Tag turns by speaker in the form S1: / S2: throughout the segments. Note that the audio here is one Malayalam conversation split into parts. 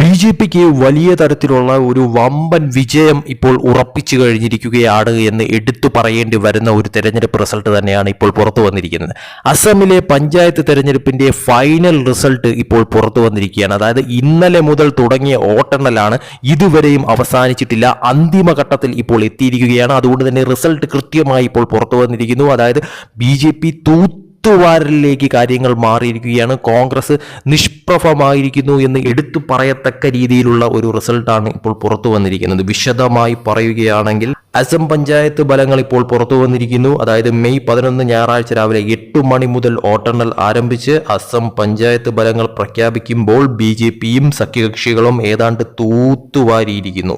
S1: ബി ജെ പിക്ക് വലിയ തരത്തിലുള്ള ഒരു വമ്പൻ വിജയം ഇപ്പോൾ ഉറപ്പിച്ചു കഴിഞ്ഞിരിക്കുകയാണ് എന്ന് എടുത്തു പറയേണ്ടി വരുന്ന ഒരു തെരഞ്ഞെടുപ്പ് റിസൾട്ട് തന്നെയാണ് ഇപ്പോൾ പുറത്തു വന്നിരിക്കുന്നത്. അസമിലെ പഞ്ചായത്ത് തെരഞ്ഞെടുപ്പിന്റെ ഫൈനൽ റിസൾട്ട് ഇപ്പോൾ പുറത്തു വന്നിരിക്കുകയാണ്. അതായത് ഇന്നലെ മുതൽ തുടങ്ങിയ വോട്ടെണ്ണലാണ് ഇതുവരെയും അവസാനിച്ചിട്ടില്ല. അന്തിമഘട്ടത്തിൽ ഇപ്പോൾ എത്തിയിരിക്കുകയാണ്. അതുകൊണ്ട് തന്നെ റിസൾട്ട് കൃത്യമായി ഇപ്പോൾ പുറത്തു വന്നിരിക്കുന്നു. അതായത് ബി ജെ പി തൂത്തുവാരലിലേക്ക് കാര്യങ്ങൾ മാറിയിരിക്കുകയാണ്. കോൺഗ്രസ് നിഷ്പ്രഭമായിരിക്കുന്നു എന്ന് എടുത്തു പറയത്തക്ക രീതിയിലുള്ള ഒരു റിസൾട്ടാണ് ഇപ്പോൾ പുറത്തു വന്നിരിക്കുന്നത്. വിശദമായി പറയുകയാണെങ്കിൽ അസം പഞ്ചായത്ത് ഫലങ്ങൾ ഇപ്പോൾ പുറത്തു വന്നിരിക്കുന്നു. അതായത് മെയ് പതിനൊന്ന് ഞായറാഴ്ച രാവിലെ എട്ട് മണി മുതൽ വോട്ടെണ്ണൽ ആരംഭിച്ച് അസം പഞ്ചായത്ത് ഫലങ്ങൾ പ്രഖ്യാപിക്കുമ്പോൾ ബി ജെ പിയും സഖ്യകക്ഷികളും ഏതാണ്ട് തൂത്തുവാരിയിരിക്കുന്നു.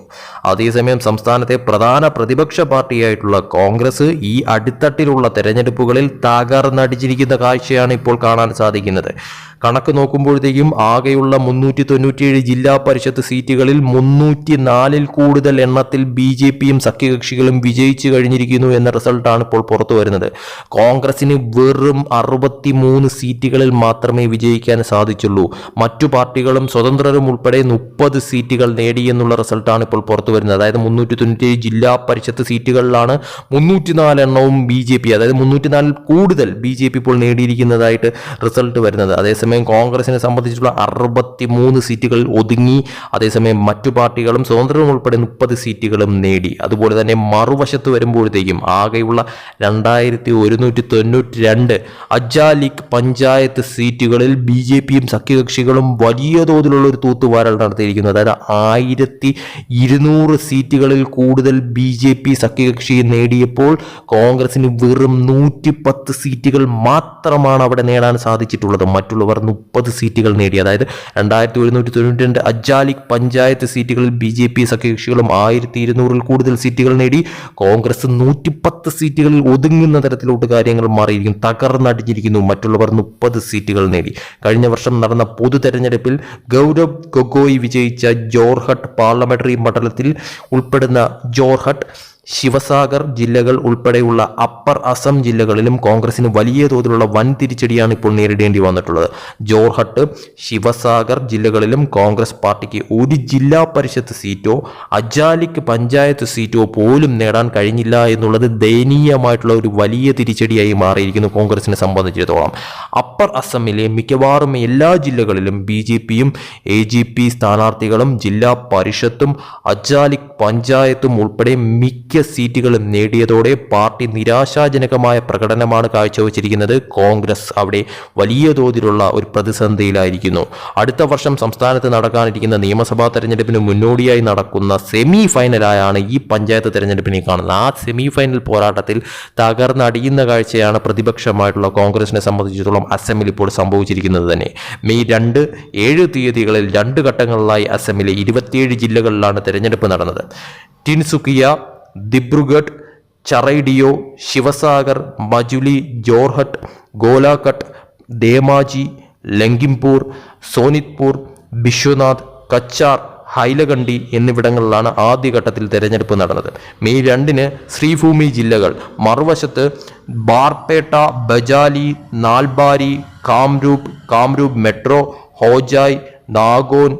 S1: അതേസമയം സംസ്ഥാനത്തെ പ്രധാന പ്രതിപക്ഷ പാർട്ടിയായിട്ടുള്ള കോൺഗ്രസ് ഈ അടിത്തട്ടിലുള്ള തെരഞ്ഞെടുപ്പുകളിൽ തകർന്നടിച്ചിരിക്കുന്ന കാഴ്ചയാണ് ഇപ്പോൾ കാണാൻ സാധിക്കുന്നത്. കണക്ക് നോക്കുമ്പോഴത്തേക്കും ആകെയുള്ള മുന്നൂറ്റി തൊണ്ണൂറ്റിയേഴ് ജില്ലാ പരിഷത്ത് സീറ്റുകളിൽ മുന്നൂറ്റി നാലിൽ കൂടുതൽ എണ്ണത്തിൽ ബി ജെ പിയും സഖ്യകക്ഷികളും വിജയിച്ചു കഴിഞ്ഞിരിക്കുന്നു എന്ന റിസൾട്ടാണ് ഇപ്പോൾ പുറത്തു വരുന്നത്. കോൺഗ്രസിന് വെറും അറുപത്തി മൂന്ന് സീറ്റുകളിൽ മാത്രമേ വിജയിക്കാൻ സാധിച്ചുള്ളൂ. മറ്റു പാർട്ടികളും സ്വതന്ത്രരും ഉൾപ്പെടെ മുപ്പത് സീറ്റുകൾ നേടി എന്നുള്ള റിസൾട്ടാണ് ഇപ്പോൾ പുറത്തു വരുന്നത്. അതായത് മുന്നൂറ്റി തൊണ്ണൂറ്റിയേഴ് ജില്ലാ പരിഷത്ത് സീറ്റുകളിലാണ് മുന്നൂറ്റി നാല് എണ്ണവും ബി ജെ പി അതായത് മുന്നൂറ്റി നാലിൽ കൂടുതൽ ബി ജെ പി ഇപ്പോൾ നേടിയിരിക്കുന്നതായിട്ട് റിസൾട്ട് വരുന്നത്. അതേസമയം കോൺഗ്രസിനെ സംബന്ധിച്ചുള്ള അറുപത്തി മൂന്ന് സീറ്റുകൾ ഒതുങ്ങി അതേസമയം മറ്റു പാർട്ടികളും സ്വതന്ത്രവും ഉൾപ്പെടെ മുപ്പത് സീറ്റുകളും നേടി. അതുപോലെ തന്നെ മറുവശത്ത് വരുമ്പോഴത്തേക്കും ആകെയുള്ള രണ്ടായിരത്തി ഒരുന്നൂറ്റി തൊണ്ണൂറ്റി രണ്ട് അജാലിക് പഞ്ചായത്ത് സീറ്റുകളിൽ ബി ജെ പിയും സഖ്യകക്ഷികളും വലിയ തോതിലുള്ള ഒരു തൂത്തുവാരൽ നടത്തിയിരിക്കുന്നു. അതായത് ആയിരത്തി ഇരുന്നൂറ് സീറ്റുകളിൽ കൂടുതൽ ബി ജെ പി സഖ്യകക്ഷി നേടിയപ്പോൾ കോൺഗ്രസിന് വെറും നൂറ്റി പത്ത് സീറ്റുകൾ മാത്രമാണ് അവിടെ നേടാൻ സാധിച്ചിട്ടുള്ളത്. മറ്റുള്ളവർ മുപ്പത് സീറ്റുകൾ നേടി. അതായത് രണ്ടായിരത്തി ഒരുന്നൂറ്റി തൊണ്ണൂറ്റി രണ്ട് അജാലിക് പഞ്ചായത്ത് സീറ്റുകളിൽ ബി ജെ പി സഖ്യകക്ഷികളും ആയിരത്തി ഇരുന്നൂറിൽ കൂടുതൽ സീറ്റുകൾ നേടി. കോൺഗ്രസ് നൂറ്റിപ്പത്ത് സീറ്റുകളിൽ ഒതുങ്ങുന്ന തരത്തിലോട്ട് കാര്യങ്ങൾ മാറിയിരിക്കും തകർന്നടിഞ്ഞിരിക്കുന്നു. മറ്റുള്ളവർ മുപ്പത് സീറ്റുകൾ നേടി. കഴിഞ്ഞ വർഷം നടന്ന പൊതു തെരഞ്ഞെടുപ്പിൽ ഗൗരവ് ഗൊഗോയ് വിജയിച്ച ജോർഹട്ട് പാർലമെന്ററി മണ്ഡലത്തിൽ ഉൾപ്പെടുന്ന ജോർഹട്ട് ശിവസാഗർ ജില്ലകൾ ഉൾപ്പെടെയുള്ള അപ്പർ അസം ജില്ലകളിലും കോൺഗ്രസിന് വലിയ തോതിലുള്ള വൻ തിരിച്ചടിയാണ് ഇപ്പോൾ നേരിടേണ്ടി വന്നിട്ടുള്ളത്. ജോർഹട്ട് ശിവസാഗർ ജില്ലകളിലും കോൺഗ്രസ് പാർട്ടിക്ക് ഒരു ജില്ലാ പരിഷത്ത് സീറ്റോ അജാലിക്ക് പഞ്ചായത്ത് സീറ്റോ പോലും നേടാൻ കഴിഞ്ഞില്ല എന്നുള്ളത് ദയനീയമായിട്ടുള്ള ഒരു വലിയ തിരിച്ചടിയായി മാറിയിരിക്കുന്നു കോൺഗ്രസിനെ സംബന്ധിച്ചിടത്തോളം. അപ്പർ അസമിലെ മിക്കവാറും എല്ലാ ജില്ലകളിലും ബി ജെ പിയും എ ജി പി സ്ഥാനാർത്ഥികളും ജില്ലാ പരിഷത്തും അജാലിക് പഞ്ചായത്തും ഉൾപ്പെടെ മിക്ക സീറ്റുകളും നേടിയതോടെ പാർട്ടി നിരാശാജനകമായ പ്രകടനമാണ് കാഴ്ചവെച്ചിരിക്കുന്നത്. കോൺഗ്രസ് അവിടെ വലിയ തോതിലുള്ള ഒരു പ്രതിസന്ധിയിലായിരിക്കുന്നു. അടുത്ത വർഷം സംസ്ഥാനത്ത് നടക്കാനിരിക്കുന്ന നിയമസഭാ തെരഞ്ഞെടുപ്പിന് മുന്നോടിയായി നടക്കുന്ന സെമി ഫൈനലായാണ് ഈ പഞ്ചായത്ത് തെരഞ്ഞെടുപ്പിനെ കാണുന്നത്. ആ സെമി ഫൈനൽ പോരാട്ടത്തിൽ തകർന്നടിയുന്ന കാഴ്ചയാണ് പ്രതിപക്ഷമായിട്ടുള്ള കോൺഗ്രസിനെ സംബന്ധിച്ചിടത്തോളം അസമിൽ ഇപ്പോൾ സംഭവിച്ചിരിക്കുന്നത് തന്നെ. മെയ് രണ്ട് ഏഴ് തീയതികളിൽ രണ്ട് ഘട്ടങ്ങളിലായി അസമിലെ ഇരുപത്തിയേഴ് ജില്ലകളിലാണ് തെരഞ്ഞെടുപ്പ് നടന്നത്. ടിൻസുക്കിയ ദിബ്രുഗഡ് ചറൈഡിയോ ശിവസാഗർ മജുലി ജോർഹട്ട് ഗോലാഘട്ട് ദേമാജി ലങ്കിംപൂർ സോനിത്പൂർ ബിശ്വനാഥ് കച്ചാർ ഹൈലകണ്ടി എന്നിവിടങ്ങളിലാണ് ആദ്യഘട്ടത്തിൽ തെരഞ്ഞെടുപ്പ് നടന്നത്. മെയ് രണ്ടിന് ശ്രീഭൂമി ജില്ലകൾ. മറുവശത്ത് ബാർപേട്ട ബജാലി നാൽബാരി കാംരൂപ് കാംരൂപ് മെട്രോ ഹോജായ് നാഗോൻ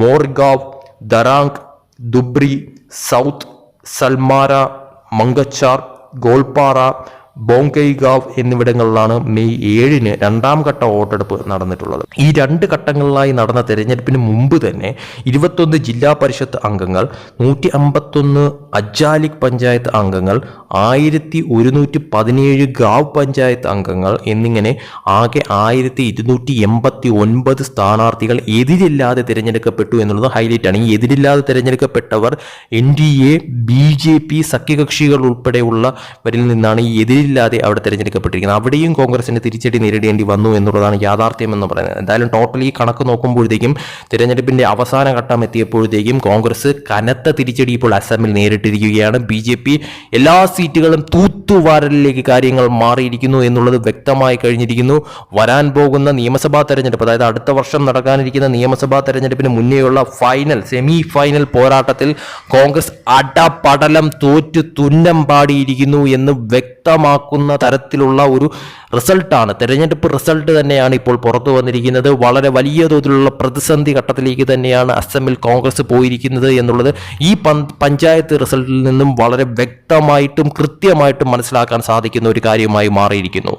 S1: മോർഗാവ് ദറാങ് दुब्री साउथ सलमारा मंगचार गोलपारा ബോങ്കൈഗാവ് എന്നിവിടങ്ങളിലാണ് മെയ് ഏഴിന് രണ്ടാം ഘട്ട വോട്ടെടുപ്പ് നടന്നിട്ടുള്ളത്. ഈ രണ്ട് ഘട്ടങ്ങളിലായി നടന്ന തെരഞ്ഞെടുപ്പിന് മുമ്പ് തന്നെ ഇരുപത്തൊന്ന് ജില്ലാ പരിഷത്ത് അംഗങ്ങൾ നൂറ്റി അമ്പത്തൊന്ന് അജാലിക് പഞ്ചായത്ത് അംഗങ്ങൾ ആയിരത്തി ഒരുന്നൂറ്റി പതിനേഴ് ഗാവ് പഞ്ചായത്ത് അംഗങ്ങൾ എന്നിങ്ങനെ ആകെ ആയിരത്തി ഇരുന്നൂറ്റി എൺപത്തി ഒൻപത് സ്ഥാനാർത്ഥികൾ എതിരില്ലാതെ തിരഞ്ഞെടുക്കപ്പെട്ടു എന്നുള്ളത് ഹൈലൈറ്റ് ആണ് ഈ എതിരില്ലാതെ തിരഞ്ഞെടുക്കപ്പെട്ടവർ N D A B J P സഖ്യകക്ഷികൾ ഉൾപ്പെടെയുള്ളവരിൽ നിന്നാണ് ഈ എതിരില്ലാതെ അവിടെ തിരഞ്ഞെടുക്കപ്പെട്ടിരിക്കുന്നത്. അവിടെയും കോൺഗ്രസിന് തിരിച്ചടി നേരിടേണ്ടി വന്നു എന്നുള്ളതാണ് യാഥാർത്ഥ്യം എന്ന് പറയുന്നത്. എന്തായാലും ടോട്ടലി കണക്ക് നോക്കുമ്പോഴത്തേക്കും തിരഞ്ഞെടുപ്പിന്റെ അവസാന ഘട്ടം എത്തിയപ്പോഴത്തേക്കും കോൺഗ്രസ് കനത്ത തിരിച്ചടി ഇപ്പോൾ അസമിൽ നേരിട്ടിരിക്കുകയാണ്. ബി ജെ പി എല്ലാ സീറ്റുകളും തൂത്തുവാരലിലേക്ക് കാര്യങ്ങൾ മാറിയിരിക്കുന്നു എന്നുള്ളത് വ്യക്തമായി കഴിഞ്ഞിരിക്കുന്നു. വരാൻ പോകുന്ന നിയമസഭാ തെരഞ്ഞെടുപ്പ് അതായത് അടുത്ത വർഷം നടക്കാനിരിക്കുന്ന നിയമസഭാ തെരഞ്ഞെടുപ്പിന് മുന്നേയുള്ള ഫൈനൽ സെമി ഫൈനൽ പോരാട്ടത്തിൽ കോൺഗ്രസ് അടപടലം തോറ്റു തുന്നം പാടിയിരിക്കുന്നു എന്ന് വ്യക്തമാക്കുന്നു വ്യക്തമാക്കുന്ന തരത്തിലുള്ള ഒരു റിസൾട്ടാണ്. തെരഞ്ഞെടുപ്പ് റിസൾട്ട് തന്നെയാണ് ഇപ്പോൾ പുറത്തു വന്നിരിക്കുന്നത്. വളരെ വലിയ തോതിലുള്ള പ്രതിസന്ധി ഘട്ടത്തിലേക്ക് തന്നെയാണ് അസമിൽ കോൺഗ്രസ് പോയിരിക്കുന്നത് എന്നുള്ളത് ഈ പഞ്ചായത്ത് റിസൾട്ടിൽ നിന്നും വളരെ വ്യക്തമായിട്ടും കൃത്യമായിട്ടും മനസ്സിലാക്കാൻ സാധിക്കുന്ന ഒരു കാര്യമായി മാറിയിരിക്കുന്നു.